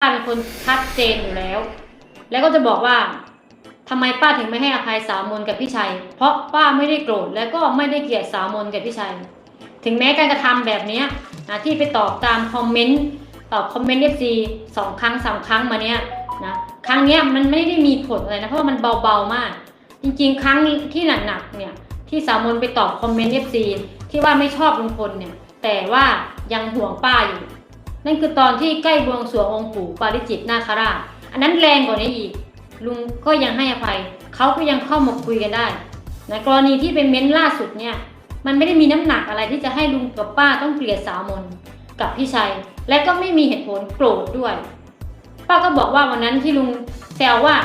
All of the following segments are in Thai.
ป้าเป็นคนชัดเจนอยู่แล้ว แล้วก็จะบอกว่าทำไมป้าถึงไม่ให้อภัยสาวมนกับพี่ชัย เพราะป้าไม่ได้โกรธและก็ไม่ได้เกลียดสาวมนกับพี่ชัย ถึงแม้การกระทำแบบนี้นะที่ไปตอบตามคอมเมนต์ตอบคอมเมนต์เอฟซีสองครั้งสามครั้งมาเนี้ยนะครั้งเนี้ยมันไม่ได้มีผลอะไรนะเพราะมันเบาๆมาก จริงๆ ครั้งที่หนักๆเนี่ยที่สาวมนไปตอบคอมเมนต์เอฟซีที่ว่าไม่ชอบลุงพลเนี่ยแต่ว่ายังห่วงป้าอยู่ นั่นคือตอนที่ใกล้บวงสรวงองค์ปู่ปาริจิตนาคราช อันนั้นแรงกว่านี้อีก ลุงก็ยังให้อภัย เขาก็ยังเข้ามาคุยกันได้นกรณีที่เป็นเม้นต์ล่าสุดเนี่ย มันไม่ได้มีน้ำหนักอะไรที่จะให้ลุงกับป้าต้องเกลียดสาวมนกับพี่ชัย และก็ไม่มีเหตุผลโกรธด้วย ป้าก็บอกว่าวันนั้นที่ลุงแซวว่า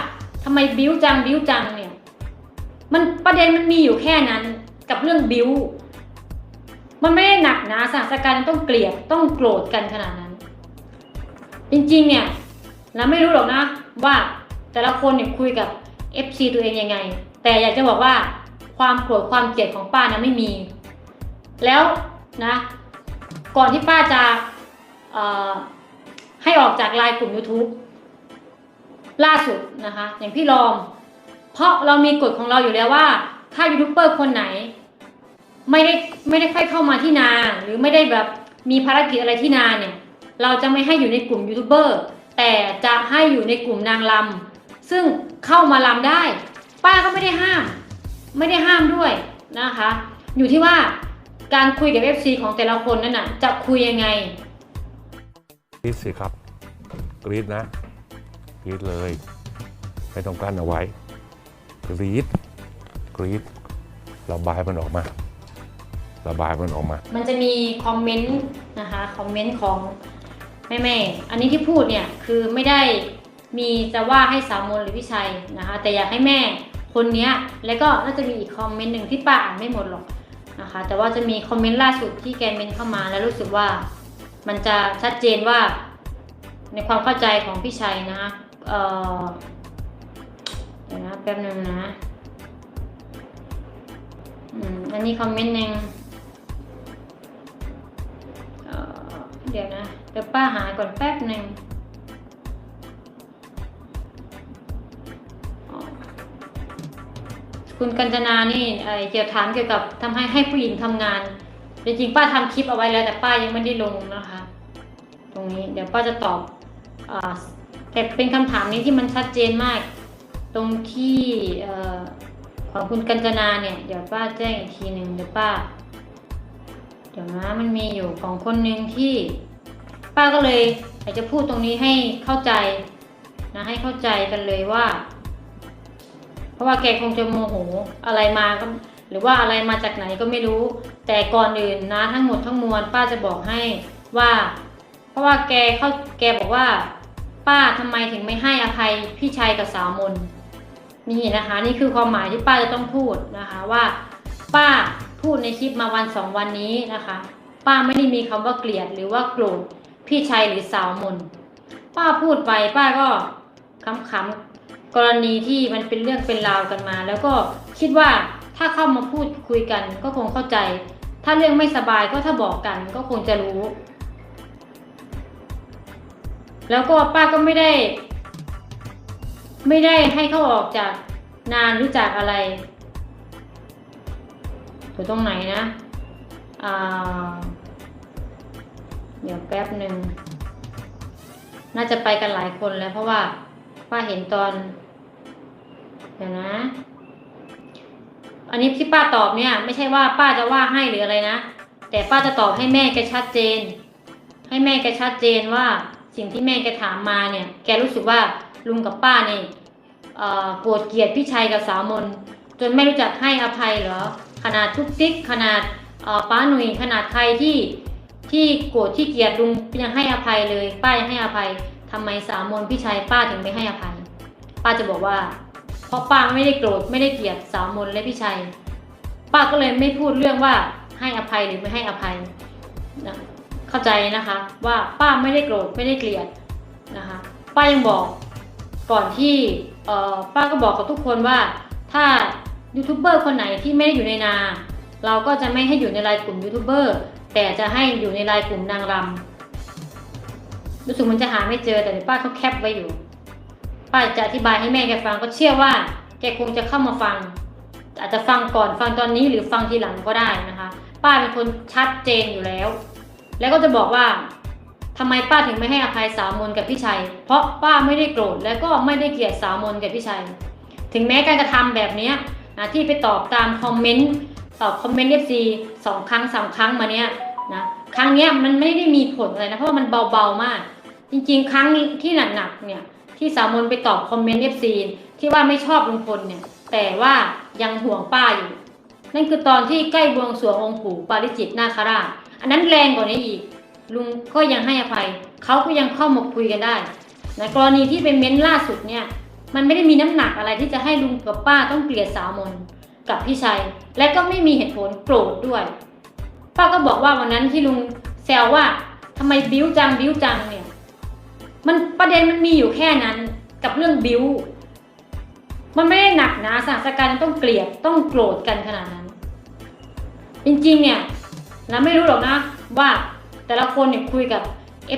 ทำไมบิ้วจังบิ้วจังเนี่ย มันประเด็นมันมีอยู่แค่นั้นกับเรื่องบิ้วมันไม่ได้หนักหนาสถานการณ์ต้องเกลียดต้องโกรธกันขนาดนั้น จริงๆ เนี่ยเราไม่รู้หรอกนะว่าแต่ละคนเนี่ยคุยกับ FC ตัวเองยังไง แต่อยากจะบอกว่าความโกรธความเกลียดของป้านะไม่มี แล้วนะ ก่อนที่ป้าจะให้ออกจากไลน์กลุ่ม YouTube ล่าสุดนะคะ อย่างพี่ลอม เพราะเรามีกฎของเราอยู่แล้วว่า ถ้ายูทูบเบอร์คนไหน ไม่ได้ไม่ได้ค่อยเข้ามาที่นา หรือไม่ได้แบบมีภารกิจอะไรที่นาเนี่ย เราจะไม่ให้อยู่ในกลุ่มยูทูบเบอร์แต่จะให้อยู่ในกลุ่มนางลำซึ่งเข้ามาลำได้ ป้าก็ไม่ได้ห้าม ไม่ได้ห้ามด้วยนะคะ อยู่ที่ว่าการคุยกับ FC ของแต่ละคนนั่นน่ะจะคุยยังไงกรีดสิครับกรีดนะกรีดเลยไม่ต้องกั้นเอาไว้กรีดกรีดระบายมันออกมาระบายมันออกมา มันจะมีคอมเมนต์นะคะคอมเมนต์ของ แม่แม่อันนี้ที่พูดเนี่ยคือไม่ได้มีจะว่าให้สาวมนหรือพี่ชัยนะคะ แต่อยากให้แม่คนนี้แล้วก็น่าจะมีอีกคอมเมนต์หนึ่งที่ป้าอ่านไม่หมดหรอกนะคะ แต่ว่าจะมีคอมเมนต์ล่าสุดที่แกเมนเข้ามาแล้วรู้สึกว่ามันจะชัดเจนว่าในความเข้าใจของพี่ชัยนะคะเออเดี๋ยวนะแป๊บนึงนะอืมอันนี้คอมเมนต์หนึ่งเเดี๋ยวนะ เดี๋ยวป้าหาก่อนแป๊บหนึ่งคุณกัญจนานี่เกี่ยวถามเกี่ยวกับทำให้ให้ผู้หญิงทำงานจริงๆป้าทำคลิปเอาไว้แล้ว แต่ป้ายังไม่ได้ลงนะคะ ตรงนี้เดี๋ยวป้าจะตอบอแต่เป็นคำถามนี้ที่มันชัดเจนมาก ตรงที่ของคุณกัญจนาเนี่ยเดี๋ยวป้าแจ้งอีกทีหนึ่งเดี๋ยวป้า เดี๋ยวนะมันมีอยู่ของคนหนึ่งที่ ป้าก็เลยอยากจะพูดตรงนี้ให้เข้าใจนะให้เข้าใจกันเลยว่า เพราะว่าแกคงจะโมโหอะไรมาก็หรือว่าอะไรมาจากไหนก็ไม่รู้ แต่ก่อนอื่นนะทั้งหมดทั้งมวลป้าจะบอกให้ว่า เพราะว่าแกเขาแกบอกว่า ป้าทำไมถึงไม่ให้อภัยพี่ชัยกับสาวมนนี่นะคะ นี่คือความหมายที่ป้าจะต้องพูดนะคะว่า ป้าพูดในคลิปมาวันสองวันนี้นะคะ ป้าไม่ได้มีคำว่าเกลียดหรือว่าโกรธ พี่ชัยหรือสาวมน ป้าพูดไปป้าก็คำๆกรณีที่มันเป็นเรื่องเป็นราวกันมา แล้วก็คิดว่าถ้าเข้ามาพูดคุยกันก็คงเข้าใจ ถ้าเรื่องไม่สบายก็ถ้าบอกกันก็คงจะรู้ แล้วก็ป้าก็ไม่ได้ ไม่ได้ให้เขาออกจากนานหรือจากอะไรอยู่ตรงไหนนะอ่า เดี๋ยวแป๊บหนึ่ง น่าจะไปกันหลายคนแล้วเพราะว่าป้าเห็นตอน เดี๋ยวนะ อันนี้ที่ป้าตอบเนี่ย ไม่ใช่ว่าป้าจะว่าให้หรืออะไรนะ แต่ป้าจะตอบให้แม่แกชัดเจน ให้แม่แกชัดเจนว่าสิ่งที่แม่แกถามมาเนี่ย แกรู้สึกว่าลุงกับป้าเนี่ยโกรธเกลียดพี่ชัยกับสาวมน จนไม่รู้จักให้อภัยเหรอ ขนาดทุกติ๊กขนาดป้าหนุ่ยขนาดใครที่ ที่โกรธที่เกลียดลุงยังให้อภัยเลย ป้ายังให้อภัยทำไมสามมนพี่ชัยป้าถึงไม่ให้อภัย ป้าจะบอกว่า เพราะป้าไม่ได้โกรธไม่ได้เกลียดสามนและพี่ชัยป้าก็เลยไม่พูดเรื่องว่าให้อภัยหรือไม่ให้อภัยนะเข้าใจนะคะว่าป้าไม่ได้โกรธไม่ได้เกลียดนะคะป้ายังบอกก่อนที่เออป้าก็บอกกับทุกคนว่าถ้ายูทูบเบอร์คนไหนที่ไม่ได้อยู่ในนา เราก็จะไม่ให้อยู่ในรายกลุ่มยูทูบเบอร์ แต่จะให้อยู่ในรายกลุ่มนางรำรู้สึกมันจะหาไม่เจอแต่เดี๋ยวป้าเขาแคปไว้อยู่ ป้าจะอธิบายให้แม่แกฟังก็เชื่อว่า แกคงจะเข้ามาฟัง อาจจะฟังก่อนฟังตอนนี้หรือฟังทีหลังก็ได้นะคะ ป้าเป็นคนชัดเจนอยู่แล้ว แล้วก็จะบอกว่าทำไมป้าถึงไม่ให้อภัยสาวมนกับพี่ชัย เพราะป้าไม่ได้โกรธและก็ไม่ได้เกลียดสาวมนกับพี่ชัย ถึงแม้การกระทำแบบนี้นะที่ไปตอบตามคอมเมนต์ ตอบคอมเมนต์เอฟซีสองครั้งสามครั้งมาเนี้ยนะครั้งเนี้ยมันไม่ได้มีผลอะไรนะเพราะว่ามันเบาๆมาก จริง ๆ ครั้งที่หนักๆเนี่ยที่สาวมนไปตอบคอมเมนต์เอฟซีที่ว่าไม่ชอบลุงพลเนี่ย แต่ว่ายังห่วงป้าอยู่ นั่นคือตอนที่ใกล้บวงสรวงองค์ปู่ปาริจิตนาคราชอันนั้นแรงกว่านี้อีก ลุงก็ยังให้อภัยเขาก็ยังเข้ามาคุยกันได้ในะกรณีที่เป็นเม้นล่าสุดเนี่ย มันไม่ได้มีน้ำหนักอะไรที่จะให้ลุงกับป้าต้องเกลียดสาวมน กับพี่ชัย และก็ไม่มีเหตุผลโกรธด้วย ป้าก็บอกว่าวันนั้นที่ลุงแซวว่าทำไมบิ้วจังบิ้วจังเนี่ย มันประเด็นมันมีอยู่แค่นั้นกับเรื่องบิ้ว มันไม่ได้หนักหนะสถานการณ์ต้องเกลียดต้องโกรธกันขนาดนั้น จริงๆเนี่ยนะไม่รู้หรอกนะว่าแต่ละคนเนี่ยคุยกับ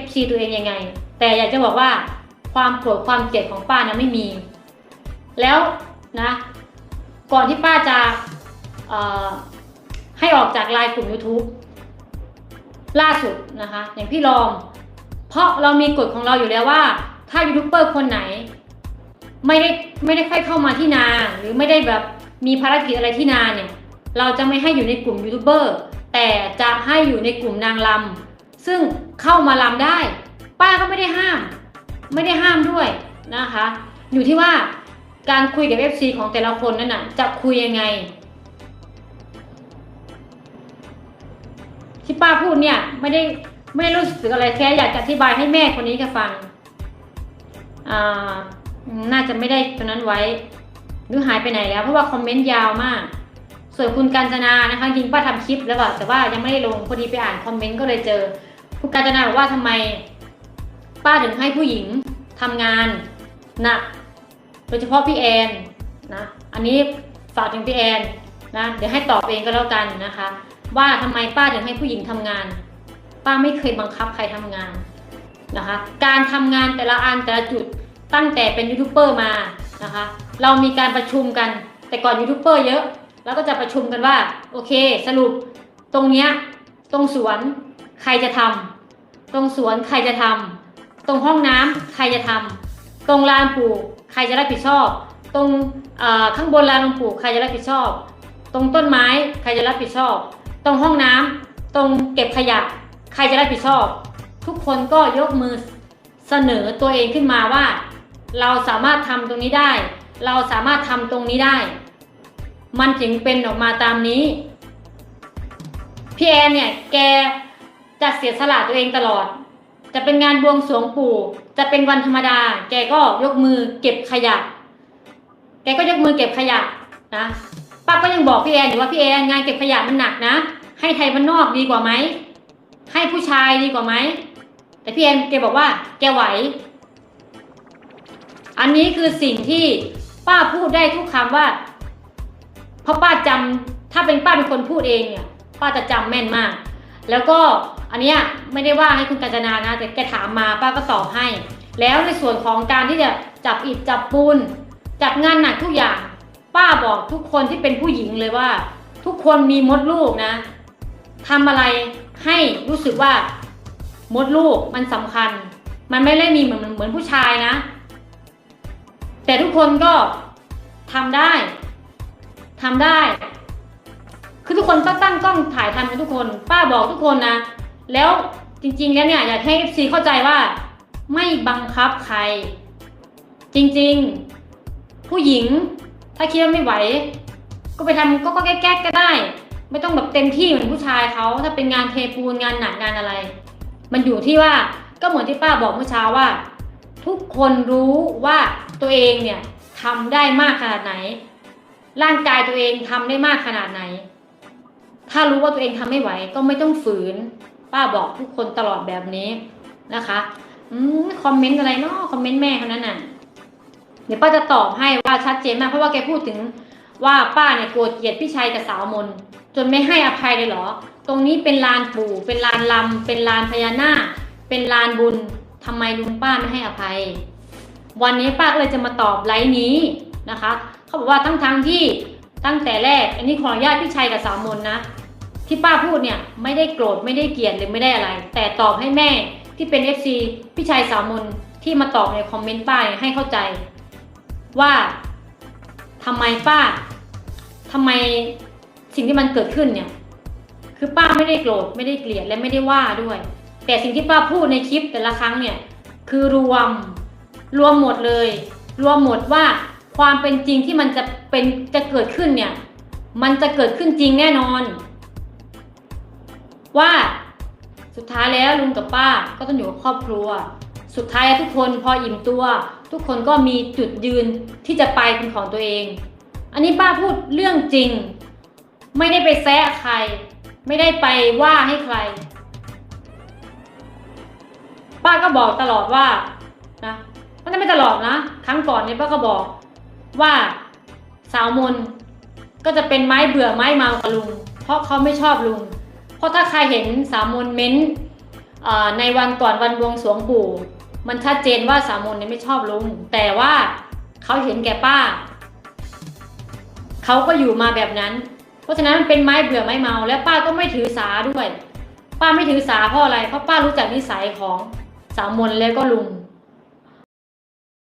FC ตัวเองยังไง แต่อยากจะบอกว่าความโกรธความเกลียดของป้านะไม่มี แล้วนะ ก่อนที่ป้าจะให้ออกจากไลน์กลุ่ม YouTube ล่าสุดนะคะ อย่างพี่ลอม เพราะเรามีกฎของเราอยู่แล้วว่า ถ้ายูทูบเบอร์คนไหน ไม่ได้ไม่ได้ค่อยเข้ามาที่นา หรือไม่ได้แบบมีภารกิจอะไรที่นาเนี่ย เราจะไม่ให้อยู่ในกลุ่มยูทูบเบอร์แต่จะให้อยู่ในกลุ่มนางลำซึ่งเข้ามาลำได้ ป้าก็ไม่ได้ห้าม ไม่ได้ห้ามด้วยนะคะ อยู่ที่ว่า การคุยกับ FC ของแต่ละคนนั่นน่ะ จะคุยยังไง ที่ป้าพูดเนี่ย ไม่ได้ไม่ได้รู้สึกอะไรแค่อยากจะอธิบายให้แม่คนนี้แกฟัง อ่า น่าจะไม่ได้ตัวนั้นไว้ หรือหายไปไหนแล้ว เพราะว่าคอมเมนต์ยาวมาก ส่วนคุณกาญจนานะคะจริงป้าทำคลิปแล้วแต่ว่ายังไม่ได้ลงพอดีไปอ่านคอมเมนต์ก็เลยเจอ คุณกาญจนาบอกว่าทำไม ป้าถึงให้ผู้หญิงทำงานหนัก โดยเฉพาะพี่แอนนะอันนี้ฝากถึงพี่แอนนะเดี๋ยวให้ตอบเองก็แล้วกันนะคะ ว่าทำไมป้าถึงให้ผู้หญิงทำงาน ป้าไม่เคยบังคับใครทำงานนะคะ การทำงานแต่ละอันแต่ละจุดตั้งแต่เป็นยูทูบเบอร์มานะคะ เรามีการประชุมกันแต่ก่อนยูทูบเบอร์เยอะแล้วก็จะประชุมกันว่าโอเค สรุปตรงเนี้ยตรงสวนใครจะทำตรงสวนใครจะทำตรงห้องน้ำใครจะทำ ตรงลานปลูกใครจะรับผิดชอบ ตรงข้างบนลานปลูกใครจะรับผิดชอบ ตรงต้นไม้ใครจะรับผิดชอบ ตรงห้องน้ำตรงเก็บขยะใครจะรับผิดชอบ ทุกคนก็ยกมือเสนอตัวเองขึ้นมาว่า เราสามารถทำตรงนี้ได้ เราสามารถทำตรงนี้ได้ มันถึงเป็นออกมาตามนี้พี่แอนเนี่ยแกจะเสียสละตัวเองตลอด จะเป็นงานบวงสรวงปู่ จะเป็นวันธรรมดา แกก็ยกมือเก็บขยะ แกก็ยกมือเก็บขยะนะป้าก็ยังบอกพี่แอนอยู่ว่าพี่แอนงานเก็บขยะมันหนักนะ ให้ไทยบ้านนอกดีกว่าไหมให้ผู้ชายดีกว่าไหมแต่พี่แอนแกบอกว่า แกไหว อันนี้คือสิ่งที่ป้าพูดได้ทุกคำว่า เพราะป้าจำถ้าเป็นป้าเป็นคนพูดเองเนี่ย ป้าจะจำแม่นมาก แล้วก็อันเนี้ยไม่ได้ว่าให้คุณกาญจนานะ แต่แกถามมาป้าก็ตอบให้ แล้วในส่วนของการที่จะจับอิฐจับปูน จับงานหนักทุกอย่าง ป้าบอกทุกคนที่เป็นผู้หญิงเลยว่า ทุกคนมีมดลูกนะทำอะไรให้รู้สึกว่ามดลูกมันสำคัญ มันไม่ได้มีเหมือนเหมือนผู้ชายนะ แต่ทุกคนก็ทำได้ทำได้ คือทุกคนก็ตั้งกล้องถ่ายทำกันทุกคน ป้าบอกทุกคนนะ แล้วจริง ๆ แล้วเนี่ยอยากให้ FC เข้าใจว่า ไม่บังคับใคร จริง ๆ ผู้หญิง ถ้าคิดว่าไม่ไหว ก็ไปทำก็ก็แก๊กๆก็ได้ ไม่ต้องแบบเต็มที่เหมือนผู้ชายเขาถ้าเป็นงานเทปูนงานหนักงานอะไร มันอยู่ที่ว่าก็เหมือนที่ป้าบอกเมื่อเช้าว่า ทุกคนรู้ว่าตัวเองเนี่ยทำได้มากขนาดไหน ร่างกายตัวเองทำได้มากขนาดไหน ถ้ารู้ว่าตัวเองทำไม่ไหวก็ไม่ต้องฝืน ป้าบอกทุกคนตลอดแบบนี้นะคะอืมคอมเมนต์อะไรเนาะคอมเมนต์แม่คนนั้นน่ะ เดี๋ยวป้าจะตอบให้ว่าชัดเจนมากเพราะว่าแกพูดถึงว่าป้าเนี่ยโกรธเกลียดพี่ชัยกับสาวมน จนไม่ให้อภัยเลยเหรอ ตรงนี้เป็นลานปู่ เป็นลานลำเป็นลานพญานาคเป็นลานบุญทำไมลุงป้าไม่ให้อภัย วันนี้ป้าก็เลยจะมาตอบไลน์นี้นะคะ เขาบอกว่าทั้งทางที่ ตั้งแต่แรก อันนี้ขออนุญาตพี่ชัยกับสาวมนนะ ที่ป้าพูดเนี่ยไม่ได้โกรธไม่ได้เกลียดหรือไม่ได้อะไร แต่ตอบให้แม่ที่เป็น FC พี่ชัยสาวมนที่มาตอบในคอมเมนต์ป้ายให้เข้าใจ ว่าทำไมป้าทำไมสิ่งที่มันเกิดขึ้นเนี่ย คือป้าไม่ได้โกรธไม่ได้เกลียดและไม่ได้ว่าด้วย แต่สิ่งที่ป้าพูดในคลิปแต่ละครั้งเนี่ย คือรวมรวมหมดเลย รวมหมดว่า ความเป็นจริงที่มันจะเป็นจะเกิดขึ้นเนี่ย มันจะเกิดขึ้นจริงแน่นอน ว่าสุดท้ายแล้วลุงกับป้าก็ต้องอยู่กับครอบครัว สุดท้ายทุกคนพออิ่มตัว ทุกคนก็มีจุดยืนที่จะไปเป็นของตัวเอง อันนี้ป้าพูดเรื่องจริง ไม่ได้ไปแซะใคร ไม่ได้ไปว่าให้ใคร ป้าก็บอกตลอดว่านะมันจะไม่ตลอดนะ ครั้งก่อนเนี่ยป้าก็บอก ว่าสาวมนก็จะเป็นไม้เบื่อไม้เมากับลุง เพราะเขาไม่ชอบลุง เพราะถ้าใครเห็นสาวมนเม้นต์ในวันก่อนวันบวงสรวงปู่ มันชัดเจนว่าสาวมนเนี่ยไม่ชอบลุง แต่ว่าเขาเห็นแก่ป้า เขาก็อยู่มาแบบนั้น เพราะฉะนั้นมันเป็นไม้เบื่อไม้เมาและป้าก็ไม่ถือสาด้วย ป้าไม่ถือสาเพราะอะไร เพราะป้ารู้จักนิสัยของสาวมนแล้วก็ลุง